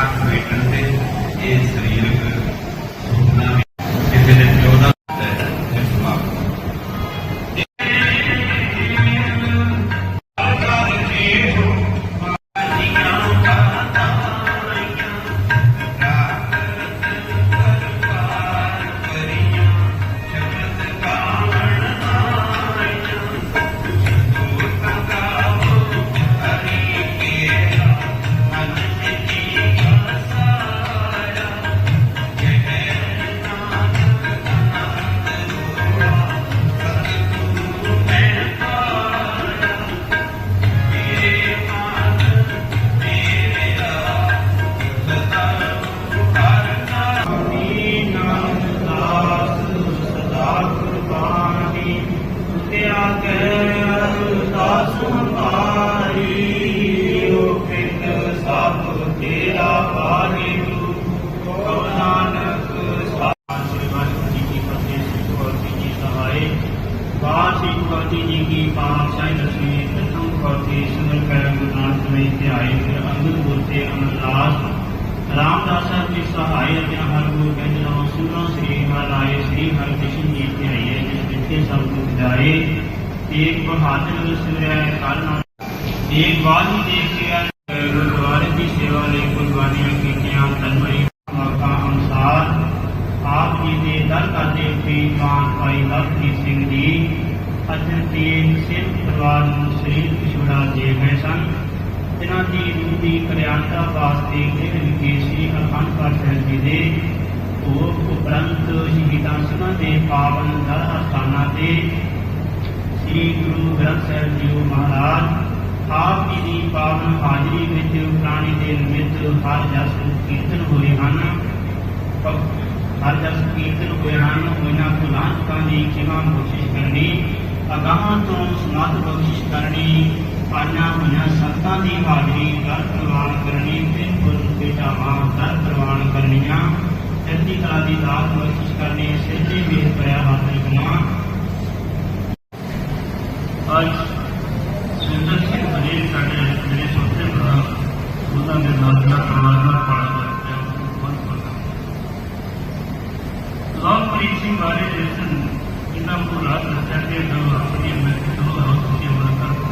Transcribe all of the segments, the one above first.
ਅੱਖ ਵੇਖਣ ਤੇ ਇਹ ਸਰੀਰਕ دہلی سے آئے تھے امرت پور سے امر داس رام داس صاحب کے سہایت یا ہر گرو گنج رام سنا شری ہر آئے شری ہر کشن جی سے آئیے جس دن کے سب کو جائے۔ ایک بہادر سنیا ہے کل ایک بار ہی دیکھ لیا گردوارے کی سیوا لے، قربانیاں کی کیا تنمئی انسار آپ جی نے در کرتے تھے مان پائی لکھ کی سنگھ جی اچھے تین سر پروار شریف کشوڑا جی ہیں سن۔ ਇਹਨਾਂ ਦੀ ਰੂਹ ਦੀ ਕਲਿਆਣਤਾ ਵਾਸਤੇ ਇਹ ਵਿਖੇ ਅਖੰਡ ਪਾਠ ਜੀ ਦੇ ਭੋਗ ਉਪਰੰਤ ਸ਼ਹੀਦਾਂ ਸਿੰਘਾਂ ਦੇ ਪਾਵਨ ਦਰ ਅਸਥਾਨਾਂ ਤੇ ਸ੍ਰੀ ਗੁਰੂ ਗ੍ਰੰਥ ਸਾਹਿਬ ਜੀ ਮਹਾਰਾਜ, ਆਪ ਜੀ ਦੀ ਪਾਵਨ ਹਾਜ਼ਰੀ ਵਿੱਚ ਪ੍ਰਾਣੀ ਦੇ ਨਿਮਿਤ ਹਰ ਜਸ ਕੀਰਤਨ ਹੋਏ ਹਨ। ਹਰ ਜਸ ਕੀਰਤਨ ਹੋਏ ਹਨ। ਉਹਨਾਂ ਭੁਲਾਂ ਦੀ ਕਿਵਾਂ ਕੋਸ਼ਿਸ਼ ਕਰਨੀ, ਅਗਾਹਾਂ ਤੋਂ ਸਮਾਧ ਬਖਸ਼ਿਸ਼ ਕਰਨੀ پانا ہونا شرطاں در پروان کرنی دن سب سے بڑا انہوں والے جیسے انہوں کو رات رکھا کہ اپنی محفوظ اور اس کی مدد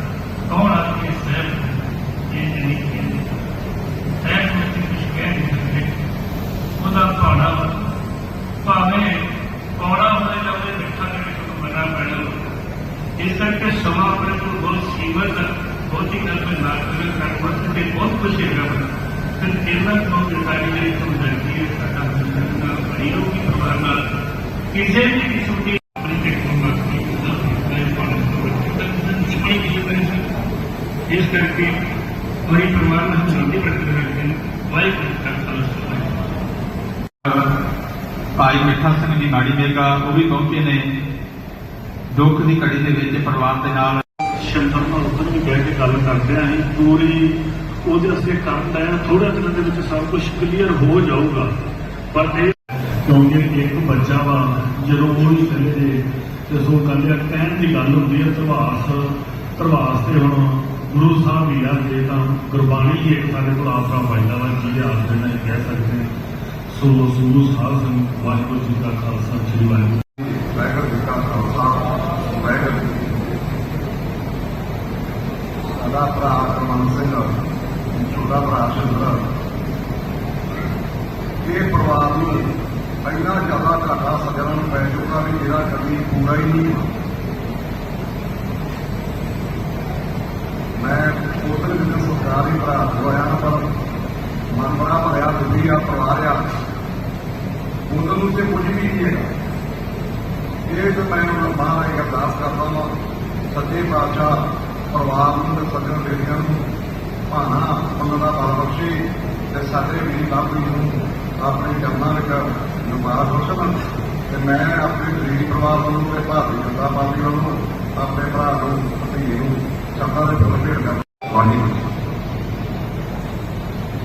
ਬਹੁਤ ਕੁਝ ਹੈਗਾ ਫਿਰ ਇਹਨਾਂ ਨੂੰ ਵੀ ਸਾਡੀ ਜਿਹੜੀ ਸਮਝਾਈ ਹੈ ਸਾਡਾ ਬੰਦਨਾ ਬੜੀ ਹੋਗੀ ਪਰਿਵਾਰ ਨਾਲ ਕਿਸੇ ਵੀ ਕਿਸਮ ਦੀ ਆਪਣੀ ਟੈਕਨੋਲੋਜੀ ਇਸ ਕਰਕੇ ਬੜੀ ਪਰਿਵਾਰ ਨਾਲ ਚਲਦੀ ਪ੍ਰਗਟ ਕਰਦੇ ਨੇ ਵਾਹਿਗੁਰੂ ਜੀ ਕਾ ਖਾਲਸਾ ਭਾਈ ਮਿੱਠਾ ਸਿੰਘ ਦੀ ਮਾੜੀ ਮੇਗਾ ਉਹ ਵੀ ਪਹੁੰਚੇ ਨੇ ਦੁੱਖ ਦੀ ਘੜੀ ਦੇ ਵਿੱਚ ਪਰਿਵਾਰ ਦੇ ਨਾਲ ਸ਼ੰਕਰ ਨਾਲ ਉੱਧਰ ਵੀ ਬਹਿ ਕੇ ਗੱਲ ਕਰਦੇ ਆਂ ਪੂਰੀ ਉਹਦੇ ਅਸੀਂ ਕਰਨ ਦਾ ਥੋੜਾ ਦਿਨਾਂ ਦੇ ਵਿੱਚ ਸਭ ਕੁਝ ਕਲੀਅਰ ਹੋ ਜਾਊਗਾ। ਪਰ ਇਹ ਕਿਉਂਕਿ ਇੱਕ ਬੱਚਾ ਵਾ ਜਦੋਂ ਉਹ ਨਹੀਂ ਕਹਿੰਦੇ ਤੇ ਸੋ ਕਹਿੰਦੇ ਆ, ਕਹਿਣ ਦੀ ਗੱਲ ਹੁੰਦੀ ਹੈ ਪ੍ਰਭਾਸ ਪ੍ਰਭਾਸ ਤੇ ਹੁਣ ਗੁਰੂ ਸਾਹਿਬ ਵੀ ਆ ਜੇ ਤਾਂ ਗੁਰਬਾਣੀ ਹੀ ਇੱਕ ਸਾਡੇ ਕੋਲ ਆਸਰਾ ਪਾਈਦਾ ਵਾ ਜਿਹਦੇ ਆਸਰੇ ਨਾਲ ਇਹ ਕਹਿ ਸਕਦੇ ਹਾਂ ਸੋ ਗੁਰੂ ਸਾਹਿਬ ਸਿੰਘ ਵਾਹਿਗੁਰੂ ਜੀ ਦਾ ਖਾਲਸਾ ਸ੍ਰੀ ਵਾਹਿਗੁਰੂ ਵਾਹਿਗੁਰੂ ਜੀ ਕਾ ਖਾਲਸਾ ਵਾਹਿਗੁਰੂ ਜੀ ਕੀ ਫਤਿਹ। ਸਾਡਾ ਭਰਾ ਕਰਮਨ ਸਿੰਘ, ਛੋਟਾ ਭਰਾ ਸ਼ਿੰਦਰ ਇਹ ਪਰਿਵਾਰ ਨੂੰ ਇੰਨਾ ਜ਼ਿਆਦਾ ਘਾਟਾ ਸੱਜਣਾ ਨੂੰ ਪੈ ਚੁੱਕਾ ਵੀ ਜਿਹੜਾ ਕਦੀ ਪੂਰਾ ਹੀ ਨਹੀਂ ਹੋਣਾ। ਮੈਂ ਉਧਰ ਵੀ ਸਰਕਾਰੀ ਭਰਾ ਹੋਇਆ ਪਰ ਮਨ ਬੜਾ ਭਰਿਆ, ਦੁਖੀ ਆ, ਪਰਿਵਾਰ ਆ। ਉਹਨਾਂ ਨੂੰ ਤੇ ਕੁਝ ਵੀ ਨਹੀਂ ਹੈ ਇਹ ਜੋ ਮੈਂ ਹੁਣ ਮਹਾਰਾਜ ਅਰਦਾਸ ਕਰਦਾ ਹਾਂ ਸੱਚੇ ਪਾਤਸ਼ਾਹ ਪਰਿਵਾਰ ਨੂੰ ਤੇ ਸੱਜਣ ਬੇਟੀਆਂ ਨੂੰ ਭਾਣਾ ਉਹਨਾਂ ਦਾ ਬਲ ਬਖਸ਼ੇ ਤੇ ਸਾਡੇ ਵੀ ਲਾਭੀ ਨੂੰ ਆਪਣੇ ਜਮਨਾਂ ਵਿੱਚ ਨਿਵਾਸ ਬਖਸ਼ਣ ਤੇ ਮੈਂ ਆਪਣੇ ਗਰੀਬ ਪਰਿਵਾਰ ਵੱਲੋਂ ਤੇ ਭਾਰਤੀ ਜਨਤਾ ਪਾਰਟੀ ਵੱਲੋਂ ਆਪਣੇ ਭਰਾ ਨੂੰ, ਭਤੀਜੇ ਨੂੰ ਸ਼ਬਦਾਂ ਦੇ ਫੁੱਲ ਭੇਟ ਕਰਦਾ ਵਾਹਿਗੁਰੂ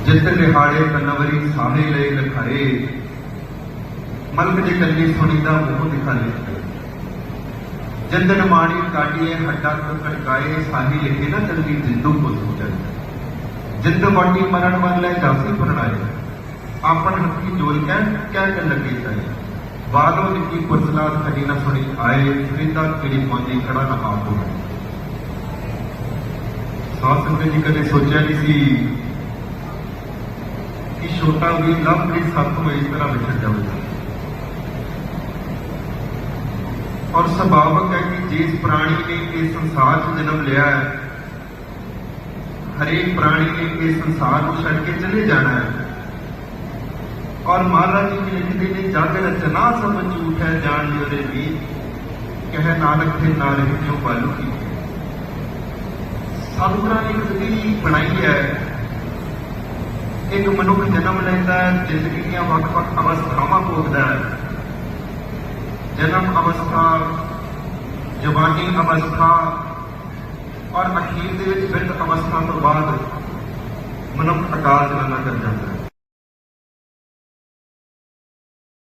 ਜਿਤ ਨਿਹਾੜੇ ਕਨਵਰੀ ਸਾਹੇ ਲਈ ਮਨ ਮਲਕ ਦੇ ਸੁਣੀ ਸੁਣੀਦਾ ਮੂੰਹ ਦਿਖਾਲੇ ਜੰਦਨ ਮਾਣੀ ਕਾਟੀਏ ਹੱਡਾ ਕੋ ਕਟਕਾਏ ਸਾਹੀ ਲਿਖੇ ਨਾ ਜਲਦੀ ਜਿੰਦੂ ਕੋ ਸੂਚਨ ਜਿੰਦ ਵਾਟੀ ਮਰਨ ਮਨ ਲੈ ਜਾਸੀ ਪਰਣਾਏ ਆਪਨ ਹੱਥੀ ਜੋਲ ਕੇ ਕਹਿ ਕੇ ਲੱਗੇ ਚਾਹੇ ਬਾਲੋਂ ਨਿੱਕੀ ਕੁਰਸਲਾ ਖੜੀ ਨਾ ਸੁਣੀ ਆਏ ਫਰੀਦਾ ਕਿੜੀ ਪੌਂਦੀ ਖੜਾ ਨਾ ਆਪ ਹੋ ਸਾਧ ਸੰਗਤ ਜੀ ਕਦੇ ਸੋਚਿਆ ਨਹੀਂ ਸੀ ਕਿ ਛੋਟਾ ਵੀ ਲਵਪ੍ਰੀਤ ਸੱਤ ਨੂੰ ਇਸ ਤਰ੍ਹਾਂ ਵਿਛੜ ਜਾਵੇਗਾ ਔਰ ਸੁਭਾਵਕ ਹੈ ਕਿ ਜਿਸ ਪ੍ਰਾਣੀ ਨੇ ਇਸ ਸੰਸਾਰ 'ਚ ਜਨਮ ਲਿਆ ਹੈ, ਹਰੇਕ ਪ੍ਰਾਣੀ ਨੇ ਇਸ ਸੰਸਾਰ ਨੂੰ ਛੱਡ ਕੇ ਚਲੇ ਜਾਣਾ ਹੈ। ਔਰ ਮਹਾਰਾਜ ਜੀ ਵੀ ਲਿਖਦੇ ਨੇ, ਜਗ ਰਚਨਾ ਸਭ ਝੂਠ ਹੈ, ਜਾਣ ਲਿਓ ਰੇ ਵੀ, ਕਹਿ ਨਾਨਕ ਤੇ ਨਾ ਰਹਿ ਜਿਉ ਬਾਲੂ ਕੀ। ਸਤਿਗੁਰਾਂ ਨੇ ਇੱਕ ਬਣਾਈ ਹੈ, ਇੱਕ ਮਨੁੱਖ ਜਨਮ ਲੈਂਦਾ ਹੈ ਜ਼ਿੰਦਗੀ ਦੀਆਂ ਵੱਖ-ਵੱਖ ਅਵਸਥਾਵਾਂ ਭੋਗਦਾ ਹੈ। ਜਨਮ ਅਵਸਥਾ, ਜਵਾਨੀ ਅਵਸਥਾ ਔਰ ਅਖੀਰ ਦੇ ਵਿੱਚ ਬਿਰਧ ਅਵਸਥਾ ਤੋਂ ਬਾਅਦ ਮਨੁੱਖ ਅਕਾਲ ਚਲਾਣਾ ਕਰ ਜਾਂਦਾ